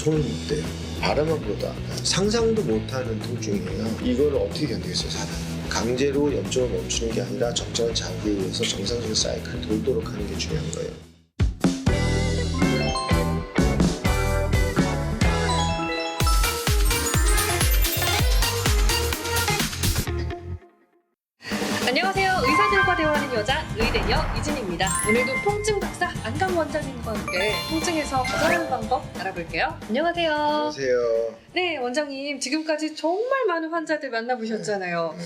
손을 못 대요. 바라만 보다 상상도 못하는 통증이에요. 이걸 어떻게 견디겠어요, 사람? 강제로 염증을 멈추는 게 아니라 적절한 자극에 의해서 정상적인 사이클을 돌도록 하는 게 중요한 거예요. 이진입니다. 오늘도 통증 박사 안강 원장님과 함께 통증에서 벗어나는 방법 알아볼게요. 안녕하세요. 안녕하세요. 네, 원장님 지금까지 정말 많은 환자들 만나보셨잖아요.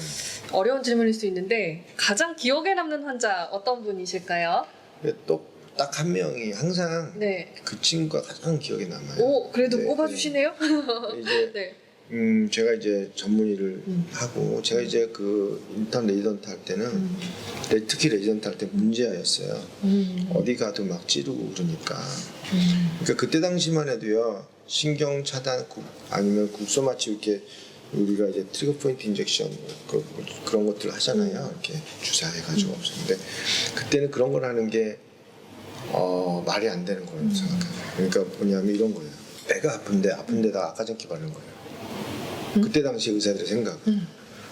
어려운 질문일 수 있는데 가장 기억에 남는 환자 어떤 분이실까요? 또딱 한 명이 항상 네. 그 친구가 가장 기억에 남아요. 오, 그래도 네, 뽑아주시네요. 이제 네. 음 제가 이제 전문의를 음. 하고 제가 이제 그 인턴 레지던트 할 때는 음. 레- 특히 레지던트 할 때 문제아였어요. 음. 어디 가도 막 찌르고 그러니까. 음. 그러니까 그때 당시만 해도요 신경 차단 국 아니면 국소 마취 이렇게 우리가 이제 트리거 포인트 인젝션 그, 그런 것들 하잖아요. 이렇게 주사해가지고 음. 없었는데 그때는 그런 걸 하는 게 어, 말이 안 되는 거라고 음. 생각해요. 그러니까 뭐냐면 이런 거예요. 배가 아픈데 아픈 데다 아까전기 바르는 거예요. 음. 그때 당시 의사들의 생각. 음.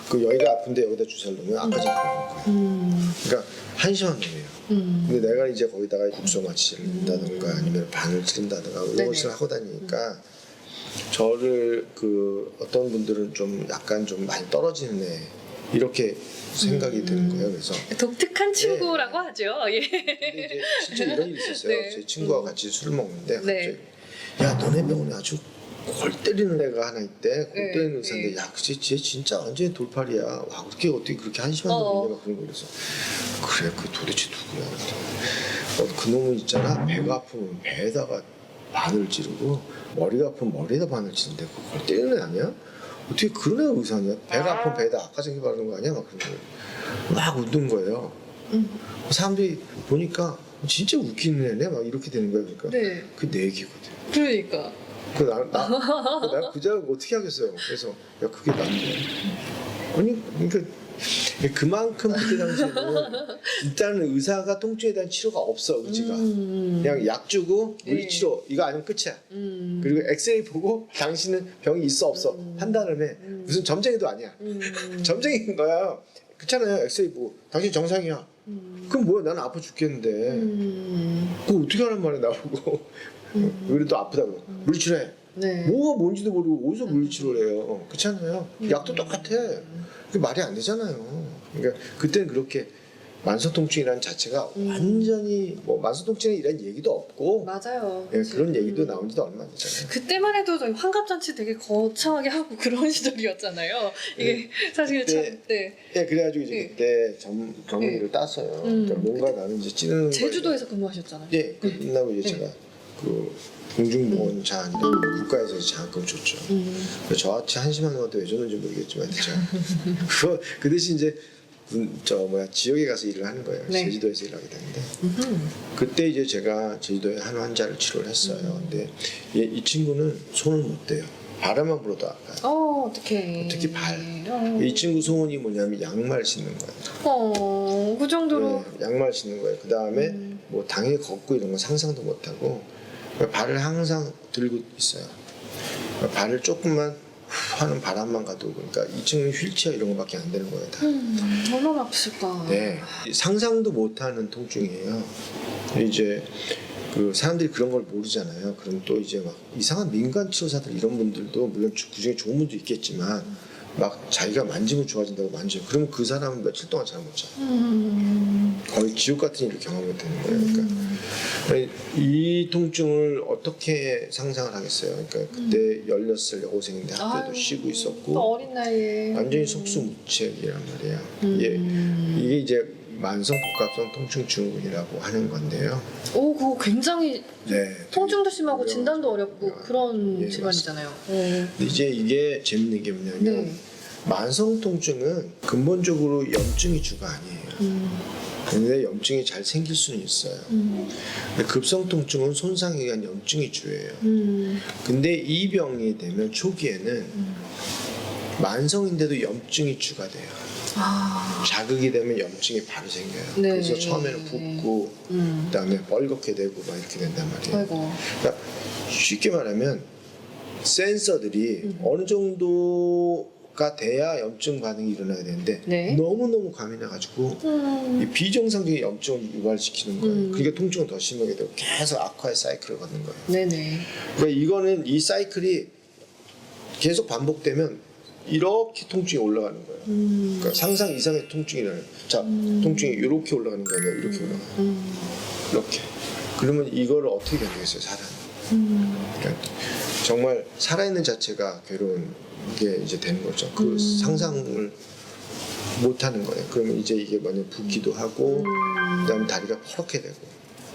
그 여기가 아픈데 여기다 주사를 놓으면 바르는 거예요. 음. 그러니까 한심한 놈이에요. 음. 근데 내가 이제 거기다가 국소 마취를 넣는다든가 아니면 바늘 찌른다든가 이런 네네. 것을 하고 다니니까 저를 그 어떤 분들은 좀 약간 좀 많이 떨어지는 애 이렇게 생각이 음. 드는 거예요. 그래서 독특한 친구라고 하죠. 예. 근데 이제 진짜 이런 일이 있었어요. 네. 제 친구와 음. 같이 술을 먹는데 네. 갑자기 야 너네 병원에 아주 골 때리는 애가 하나 있대. 골 네, 때리는 의사인데 네. 야, 그쟤 쟤 진짜 완전히 돌팔이야. 와, 그렇게 어떻게 그렇게 한심한 어. 놈이냐 막 그런 거 그래서 그래, 그 도대체 누구야? 그랬더니 어, 그 놈은 있잖아. 배가 아프면 배에다가 바늘 찌르고 머리가 아프면 머리에다 바늘 찌는데 그걸 때리는 애 아니야? 어떻게 그런 애가 의사냐? 배가 아프면 배에다 아까전기 바르는 거 아니야? 막 그런 거예요. 막 웃는 거예요. 음. 사람들이 보니까 진짜 웃기는 애네 막 이렇게 되는 거야 그러니까 네. 그내 얘기거든 그러니까. 그 나, 나, 나 그자를 어떻게 하겠어요 그래서 야 그게 난데 아니 그러니까 그만큼 그때 당시에는 일단은 의사가 통증에 대한 치료가 없어 의지가 음. 그냥 약 주고 네. 물리치료 이거 아니면 끝이야 음. 그리고 엑스레이 보고 당신은 병이 있어 없어 음. 판단을 해 음. 무슨 점쟁이도 아니야 음. 점쟁이인 거야 그렇잖아요 엑스레이 보고 당신 정상이야 음. 그럼 뭐야 나는 아파 죽겠는데 음. 그거 어떻게 하란 말이야 나보고 음. 그래도 아프다고 물리치료해 네. 뭐가 뭔지도 모르고 어디서 물리치료를 해요 그렇잖아요 음. 약도 똑같아 그게 말이 안 되잖아요 그러니까 그때는 그렇게 만성통증이라는 자체가 음. 완전히 뭐 만성통증이라는 얘기도 없고 맞아요. 예, 그치. 그런 얘기도 음. 나온 지도 얼마 안 됐잖아요 그때만 해도 저희 환갑잔치 되게 거창하게 하고 그런 시절이었잖아요. 이게 사실 그때 참, 네. 예, 그래가지고 이제 네. 그때 점, 경위를 땄어요 음. 그러니까 뭔가 나는 이제 찌르는 제주도에서 근무하셨잖아요. 예, 끝나고 이제 네. 제가 그 공중보건 자한이라고 음. 국가에서 장학금 줬죠 저한테 한심한 것도 왜 줬는지 모르겠지만 제가 그거 그 대신 이제 군, 저 뭐야 지역에 가서 일을 하는 거예요. 네. 제주도에서 일하게 되는데 음. 그때 이제 제가 제주도에 한 환자를 치료를 했어요. 음. 근데 이, 이 친구는 손을 못 대요. 바람만 불어도 아파요. 어, 어떡해. 특히 발. 어. 이 친구 소원이 뭐냐면 양말 신는 거예요. 어, 그 정도로. 네, 양말 신는 거예요. 그 다음에 음. 뭐 당연히 걷고 이런 건 상상도 못 하고 발을 항상 들고 있어요. 발을 조금만 후 하는 바람만 가도 그러니까 이 친구는 휠체어 이런 거밖에 안 되는 거예요. 다. 음, 얼마나 아프실까. 네, 상상도 못하는 통증이에요. 이제 그 사람들이 그런 걸 모르잖아요. 그럼 또 이제 막 이상한 민간 치료사들 이런 분들도 물론 주- 그중에 좋은 분도 있겠지만 막 자기가 만지면 좋아진다고 만져요. 그러면 그 사람은 며칠 동안 잠못 자. 음. 거의 지옥 같은 일을 경험하게 되는 거예요. 그러니까 음. 이 통증을 어떻게 상상을 하겠어요? 그러니까 그때 16살 여고생인데 학교도 아유, 쉬고 또 있었고 어린 나이에. 완전히 속수무책이란 말이에요. 음. 예, 이게 이제 만성 복합성 통증 증후군이라고 하는 건데요. 오, 그거 굉장히 네. 통증도 심하고 진단도 어렵고 그런 예, 질환이잖아요. 어. 근데 이제 이게 재밌는 게 뭐냐면 네. 만성 통증은 근본적으로 염증이 주가 아니에요. 음. 근데 염증이 잘 생길 수는 있어요. 음. 근데 급성 통증은 손상에 의한 염증이 주예요. 음. 근데 이 병이 되면 초기에는 음. 만성인데도 염증이 주가 돼요. 아. 자극이 되면 염증이 바로 생겨요. 네. 그래서 처음에는 붓고 음. 그다음에 뻘겋게 되고 막 이렇게 된단 말이에요. 아이고. 그러니까 쉽게 말하면 센서들이 음. 어느 정도가 돼야 염증 반응이 일어나야 되는데 네. 너무너무 과민해가지고 이 음. 비정상적인 염증을 유발시키는 거예요. 음. 그러니까 통증은 더 심하게 되고 계속 악화의 사이클을 걷는 거예요. 네네. 그러니까 이거는 이 사이클이 계속 반복되면 이렇게 통증이 올라가는 거예요. 음. 그러니까 상상 이상의 통증이라는. 자, 음. 통증이 이렇게 올라가는 게 아니라 이렇게 올라가요. 음. 이렇게. 그러면 이거를 어떻게 견디겠어요, 사람? 음. 그러니까 정말 살아있는 자체가 괴로운 게 이제 되는 거죠. 그 음. 상상을 못 하는 거예요. 그러면 이제 이게 뭐냐 붓기도 하고, 음. 그다음에 다리가 퍼렇게 되고,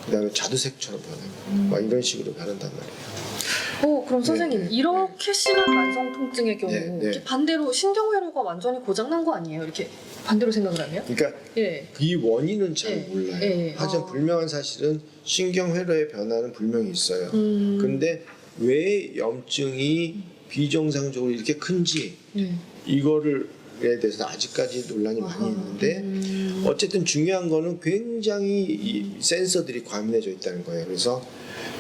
그다음에 자두색처럼 변하고, 막 이런 식으로 변한단 말이에요. 오, 그럼 선생님 네, 네, 이렇게 심한 만성 통증의 경우 네, 네. 이렇게 반대로 신경회로가 완전히 고장난 거 아니에요? 이렇게 반대로 생각을 하면? 그러니까 예. 이 원인은 잘 네, 몰라요. 네, 하지만 어. 분명한 사실은 신경회로의 변화는 분명히 있어요. 음. 근데 왜 염증이 비정상적으로 이렇게 큰지 네. 이거를 에 대해서 아직까지 논란이 많이 아하. 있는데 음. 어쨌든 중요한 거는 굉장히 이 센서들이 과민해져 있다는 거예요. 그래서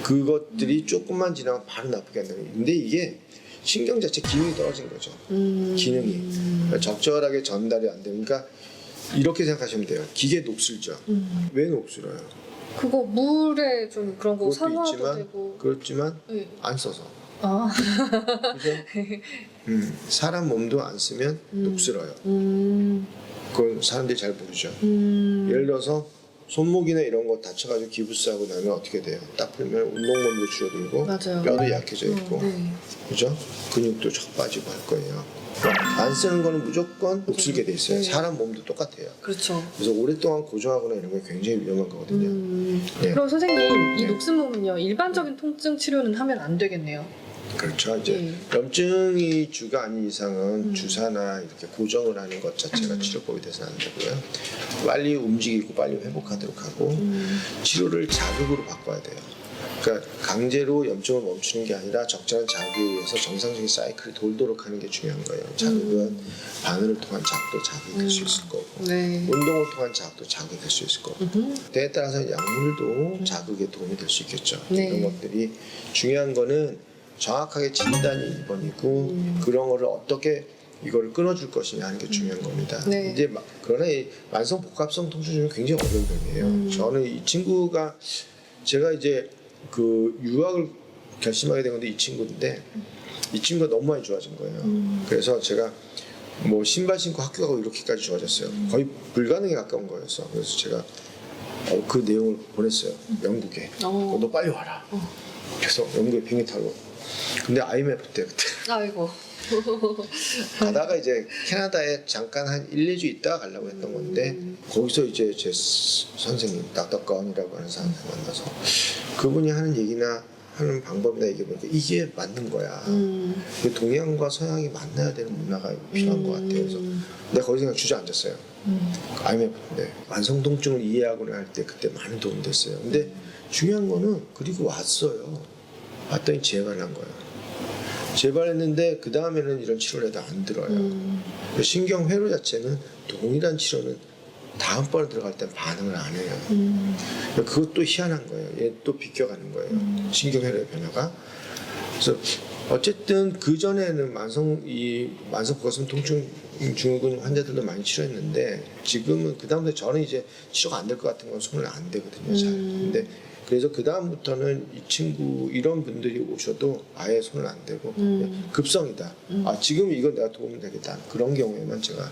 그것들이 조금만 지나면 바로 나쁘게 한다는 거예요. 근데 이게 신경 자체 기능이 떨어진 거죠. 음. 기능이. 그러니까 적절하게 전달이 안 되니까 이렇게 생각하시면 돼요. 기계 녹슬죠. 음. 왜 녹슬어요? 그거 물에 좀 그런 거 그것도 산화도 있지만 되고. 그렇지만 네. 안 써서. 아. 그죠? 음, 사람 몸도 안 쓰면 음. 녹슬어요. 음. 그건 사람들이 잘 모르죠. 음. 예를 들어서 손목이나 이런 거 다쳐가지고 기부스하고 나면 어떻게 돼요? 딱 풀면 운동범도 줄어들고 맞아요. 뼈도 약해져 있고 어, 네. 그죠? 근육도 쫙 빠지고 할 거예요. 안 쓰는 거는 무조건 녹슬게 돼 있어요. 네. 사람 몸도 똑같아요. 그렇죠. 그래서 오랫동안 고정하거나 이런 게 굉장히 위험한 거거든요. 음. 네. 그럼 선생님 이 네. 녹슨 몸은요 일반적인 통증 치료는 하면 안 되겠네요. 그렇죠. 이제 네. 염증이 주가 아닌 이상은 음. 주사나 이렇게 고정을 하는 것 자체가 음. 치료법이 돼서는 안 되고요. 빨리 움직이고 빨리 회복하도록 하고 음. 치료를 자극으로 바꿔야 돼요. 그러니까 강제로 염증을 멈추는 게 아니라 적절한 자극에 의해서 정상적인 사이클이 돌도록 하는 게 중요한 거예요. 자극은 음. 바늘을 통한 자극도 자극이 될수 있을 거고 네. 운동을 통한 자극도 자극이 될 수 있을 거고 음흠. 때에 따라서 약물도 자극에 도움이 될 수 있겠죠. 네. 이런 것들이 중요한 거는 정확하게 진단이 1번이고 음. 그런 거를 어떻게 이거를 끊어줄 것이냐 하는 게 중요한 겁니다. 네. 이제 마- 그러나 이 만성 복합성 통증은 굉장히 어려운 병이에요. 음. 저는 이 친구가 제가 이제 그 유학을 결심하게 된 건데 이 친구인데 이 친구가 너무 많이 좋아진 거예요. 음. 그래서 제가 뭐 신발 신고 학교 가고 이렇게까지 좋아졌어요. 거의 불가능에 가까운 거였어. 그래서 제가 어, 그 내용을 보냈어요. 영국에. 어. 너 빨리 와라. 어. 그래서 영국에 비행기 타고. 근데 IMF 때 그때 아이고. 가다가 이제 캐나다에 잠깐 한 1, 2주 있다가 가려고 했던 건데 음. 거기서 이제 제 스- 선생님 닥터건이라고 하는 사람을 만나서 그분이 하는 얘기나 하는 방법이나 얘기해보니까 이게 맞는 거야. 음. 그 동양과 서양이 만나야 되는 문화가 필요한 것 같아요. 그래서 내가 거기서 그냥 주저앉았어요. 음. IMF인데 만성 통증을 이해하고는 할 때 그때 많은 도움 됐어요. 근데 중요한 거는 그리고 왔어요. 왔더니 재발한 거예요. 재발했는데 그 다음에는 이런 치료를 해도 안 들어요. 음. 신경 회로 자체는 동일한 치료는 다음번에 들어갈 땐 반응을 안 해요. 음. 그것도 희한한 거예요. 얘 또 비껴가는 거예요. 음. 신경 회로의 변화가. 그래서 어쨌든 그 전에는 만성 이 만성 복합성 통증 증후군 환자들도 많이 치료했는데 지금은 그 다음부터 저는 이제 치료가 안 될 것 같은 건 손을 안 대거든요. 잘. 음. 근데 그래서 그 다음부터는 이 친구 이런 분들이 오셔도 아예 손을 안 대고 음. 급성이다. 음. 아 지금 이건 내가 도움이 되겠다. 그런 경우에만 제가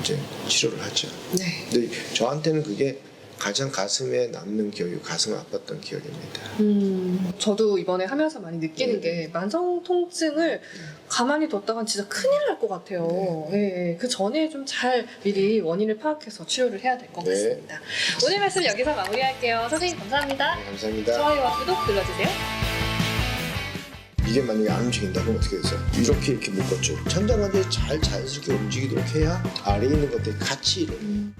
이제 치료를 하죠. 네. 근데 저한테는 그게 가장 가슴에 남는 기억이 가슴 아팠던 기억입니다. 음, 저도 이번에 하면서 많이 느끼는 네. 게 만성 통증을 가만히 뒀다간 진짜 큰일 날 것 같아요. 예, 예. 그 전에 좀 잘 미리 원인을 파악해서 치료를 해야 될 것 네. 같습니다. 오늘 말씀 여기서 마무리할게요. 선생님 감사합니다. 네, 감사합니다. 좋아요와 구독 눌러주세요. 이게 만약에 안 움직인다 그럼 어떻게 되세요? 이렇게 이렇게 묶었죠. 천장관절이 잘 자연스럽게 움직이도록 해야 아래에 있는 것들이 같이. 음.